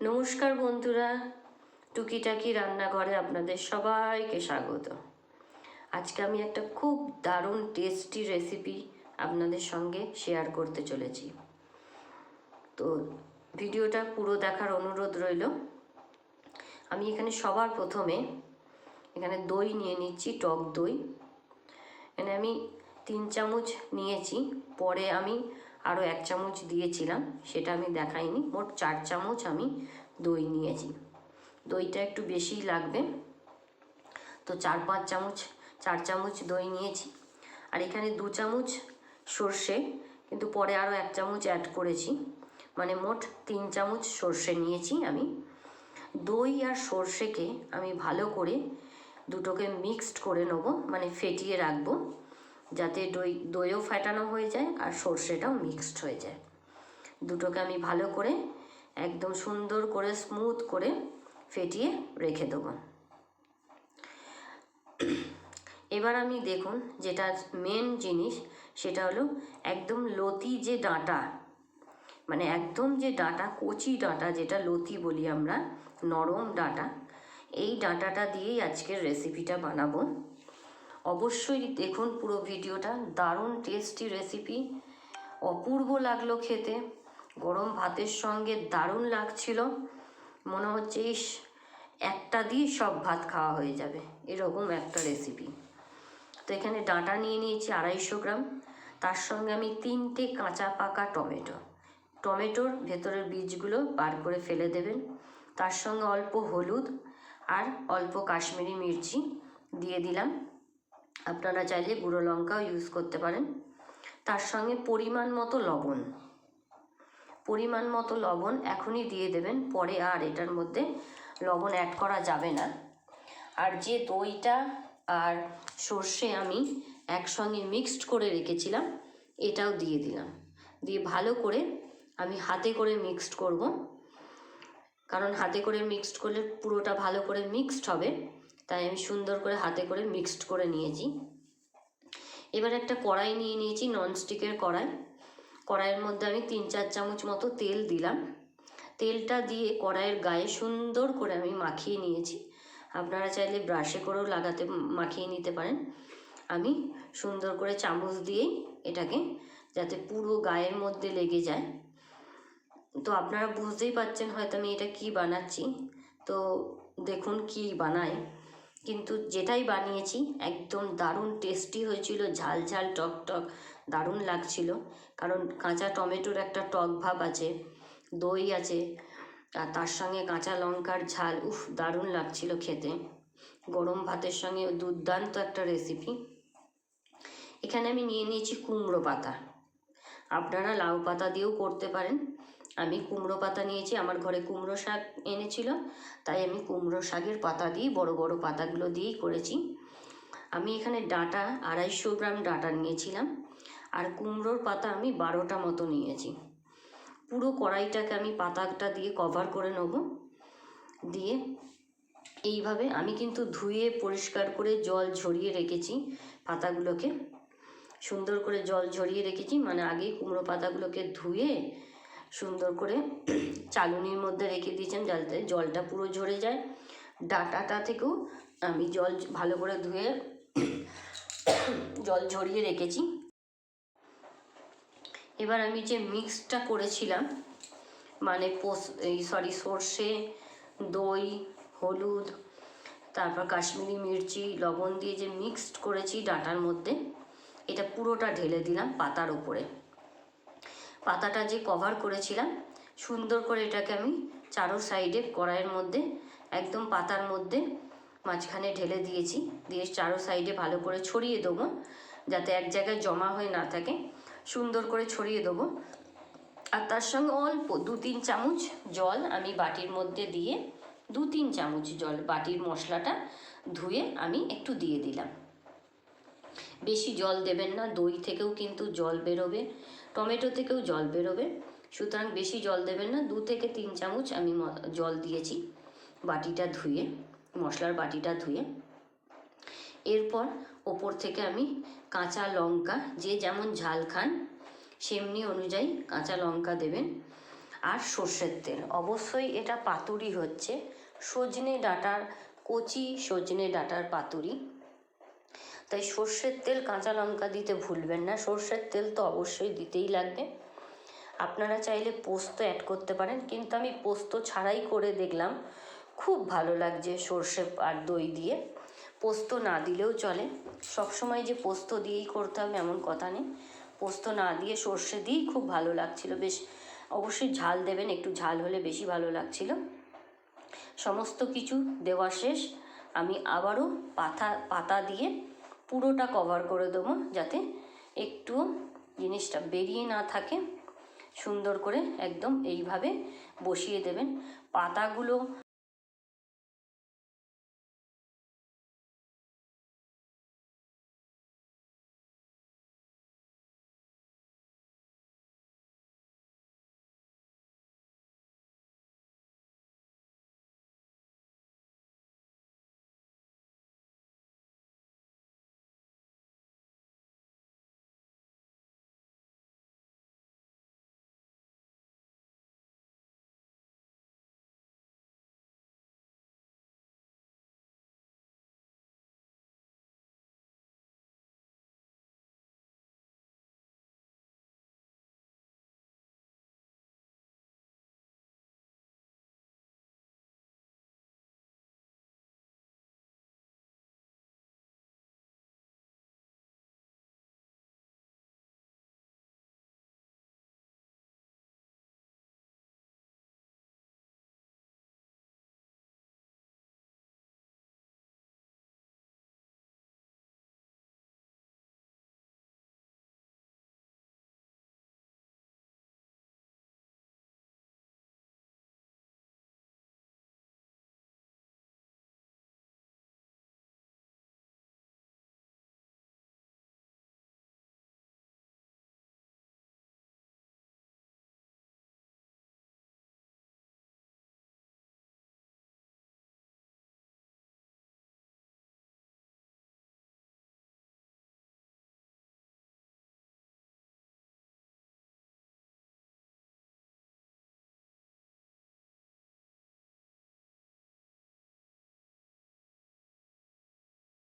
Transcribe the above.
নমস্কার বন্ধুরা, টুকিটাকি রান্নাঘরে আপনাদের সবাইকে স্বাগত। আজকে আমি একটা খুব দারুণ টেস্টি রেসিপি আপনাদের সঙ্গে শেয়ার করতে চলেছি। তো ভিডিওটা পুরো দেখার অনুরোধ রইল। আমি এখানে সবার প্রথমে এখানে দই নিয়ে নিচ্ছি, টক দই। এখানে আমি তিন চামচ নিয়েছি, পরে আমি আরও এক চামচ দিয়েছিলাম, সেটা আমি দেখাইনি। মোট চার চামচ আমি দই নিয়েছি। দইটা একটু বেশিই লাগবে। তো চার পাঁচ চামচ, চার চামচ দই নিয়েছি। আর এখানে দু চামচ সর্ষে, কিন্তু পরে আরও এক চামচ অ্যাড করেছি। মানে মোট তিন চামচ সর্ষে নিয়েছি আমি। দই আর সর্ষেকে আমি ভালো করে দুটোকে মিক্সড করে নেব মানে ফেটিয়ে রাখব। যাতে দই, দইও ফেটানো হয়ে যায় আর সর্ষেটাও মিক্সড হয়ে যায়। দুটোকে আমি ভালো করে একদম সুন্দর করে স্মুথ করে ফেটিয়ে রেখে দেবো। এবার আমি দেখুন যেটা মেন জিনিস, সেটা হলো একদম লতি যে ডাঁটা মানে একদম যে ডাঁটা, কচি ডাঁটা যেটা লতি বলি আমরা, নরম ডাঁটা, এই ডাঁটাটা দিয়েই আজকের রেসিপিটা বানাবো। অবশ্যই দেখুন পুরো ভিডিওটা। দারুণ টেস্টি রেসিপি অপূর্ব লাগল খেতে। গরম ভাতের সঙ্গে দারুণ লাগছিল। মনে হচ্ছে, ইস, একটা দিয়ে সব ভাত খাওয়া হয়ে যাবে। এরকম একটা রেসিপি তো এখানে ডাঁটা নিয়ে নিয়েছি আড়াইশো গ্রাম। তার সঙ্গে আমি তিনটে কাঁচা পাকা টমেটো। টমেটোর ভেতরের বীজগুলো বার করে ফেলে দেবেন। তার সঙ্গে অল্প হলুদ আর অল্প কাশ্মীরি মির্চি দিয়ে দিলাম। আপনারা চাইলে গুঁড়ো লঙ্কাও ইউজ করতে পারেন। তার সঙ্গে পরিমাণ মতো লবণ। পরিমাণ মতো লবণ এখনই দিয়ে দেবেন, পরে আর এটার মধ্যে লবণ অ্যাড করা যাবে না। আর যে দইটা আর সর্ষে আমি একসঙ্গে মিক্সড করে রেখেছিলাম, এটাও দিয়ে দিলাম। দিয়ে ভালো করে আমি হাতে করে মিক্সড করব। কারণ হাতে করে মিক্সড করলে পুরোটা ভালো করে মিক্সড হবে। তাই আমি সুন্দর করে হাতে করে মিক্সড করে নিয়েছি। এবার একটা কড়াই নিয়ে নিয়েছি ননস্টিকের কড়াই। কড়াইয়ের মধ্যে আমি তিন চার চামচ মতো তেল দিলাম। তেলটা দিয়ে কড়াইয়ের গায়ে সুন্দর করে আমি মাখিয়ে নিয়েছি। আপনারা চাইলে ব্রাশে করেও লাগাতে, মাখিয়ে নিতে পারেন। আমি সুন্দর করে চামচ দিয়েই এটাকে যাতে পুরো গায়ের মধ্যে লেগে যায়। তো আপনারা বুঝতেই পারছেন হয়তো আমি এটা কি বানাচ্ছি। তো দেখুন কি বানাই কিন্তু যেটাই বানিয়েছি, একদম দারুণ টেস্টি হয়েছিল, ঝাল ঝাল, টক টক, দারুণ লাগছিল। কারণ কাঁচা টমেটোর একটা টক ভাব আছে, দই আছে, আর তার সঙ্গে কাঁচা লঙ্কার ঝাল, উফ, দারুণ লাগছিল খেতে। গরম ভাতের সঙ্গে দুর্দান্ত একটা রেসিপি এখানে আমি নিয়ে নিয়েছি কুমড়ো পাতা। আপনারা লাউ পাতা দিয়েও করতে পারেন। আমি কুমড়ো পাতা নিয়েছি, আমার ঘরে কুমড়ো শাক এনেছিল, তাই আমি কুমড়ো শাকের পাতা দিয়েই বড় বড় পাতাগুলো দিয়েই করেছি। আমি এখানে ডাঁটা, আড়াইশো গ্রাম ডাঁটা নিয়েছিলাম, আর কুমড়োর পাতা আমি বারোটা মতো নিয়েছি। পুরো কড়াইটাকে আমি পাতাটা দিয়ে কভার করে নেব। দিয়ে এইভাবে আমি কিন্তু ধুয়ে, পরিষ্কার করে জল ঝরিয়ে রেখেছি পাতাগুলোকে। সুন্দর করে জল ঝরিয়ে রেখেছি মানে আগেই কুমড়ো পাতাগুলোকে ধুয়ে সুন্দর করে চালুনির মধ্যে রেখে দিয়েছেন যাতে জলটা পুরো ঝরে যায়। ডাটাটা থেকেও আমি জল ভালো করে ধুয়ে জল ঝরিয়ে রেখেছি। এবার আমি যে মিক্সটা করেছিলাম মানে পোস এই সরি সর্ষে, দই, হলুদ, তারপর কাশ্মীরি মির্চি, লবণ দিয়ে যে মিক্সড করেছি ডাটার মধ্যে, এটা পুরোটা ঢেলে দিলাম পাতার উপরে। পাতাটা যে কভার করেছিলাম, সুন্দর করে এটাকে আমি চারো সাইডে কড়াইয়ের মধ্যে, একদম পাতার মধ্যে মাঝখানে ঢেলে দিয়েছি। দিয়ে চারো সাইডে ভালো করে ছড়িয়ে দেবো, যাতে এক জায়গায় জমা হয়ে না থাকে। সুন্দর করে ছড়িয়ে দেবো। আর তার সঙ্গে অল্প দু তিন চামচ জল আমি বাটির মধ্যে দিয়ে, দু তিন চামচ জল বাটির মশলাটা ধুয়ে আমি একটু দিয়ে দিলাম। বেশি জল দেবেন না, দই থেকেও কিন্তু জল বেরোবে। টমেটো থেকেও জল বেরোবে। সুতরাং বেশি জল দেবেন না, দু থেকে তিন চামচ আমি জল দিয়েছি বাটিটা ধুয়ে, মশলার বাটিটা ধুয়ে। এরপর ওপর থেকে আমি কাঁচা লঙ্কা, যে যেমন ঝাল খান সেমনি অনুযায়ী কাঁচা লঙ্কা দেবেন। আর সর্ষের তেল, অবশ্যই এটা পাতুরি হচ্ছে। সজনে ডাঁটার, কচি সজনে ডাঁটার পাতুরি। তাই সর্ষের তেল কাঁচা লঙ্কা দিতে ভুলবেন না। সর্ষের তেল তো অবশ্যই দিতেই লাগবে। আপনারা চাইলে পোস্ত অ্যাড করতে পারেন, কিন্তু আমি পোস্ত ছাড়াই করে দেখলাম। খুব ভালো লাগছে সর্ষে আর দই দিয়ে। পোস্ত না দিলেও চলে। সবসময় যে পোস্ত দিয়েই করতে হবে এমন কথা নেই। পোস্ত না দিয়ে সর্ষে দিয়েই খুব ভালো লাগছিল। বেশ, অবশ্যই ঝাল দেবেন, একটু ঝাল হলে বেশি ভালো লাগছিল। সমস্ত কিছু দেওয়া শেষ। আমি আবারও পাতা পাতা দিয়ে পুরোটা কভার করে দেবো যাতে একটু জিনিসটা বেরিয়ে না থাকে। সুন্দর করে একদম এইভাবে বসিয়ে দেবেন। পাতাগুলো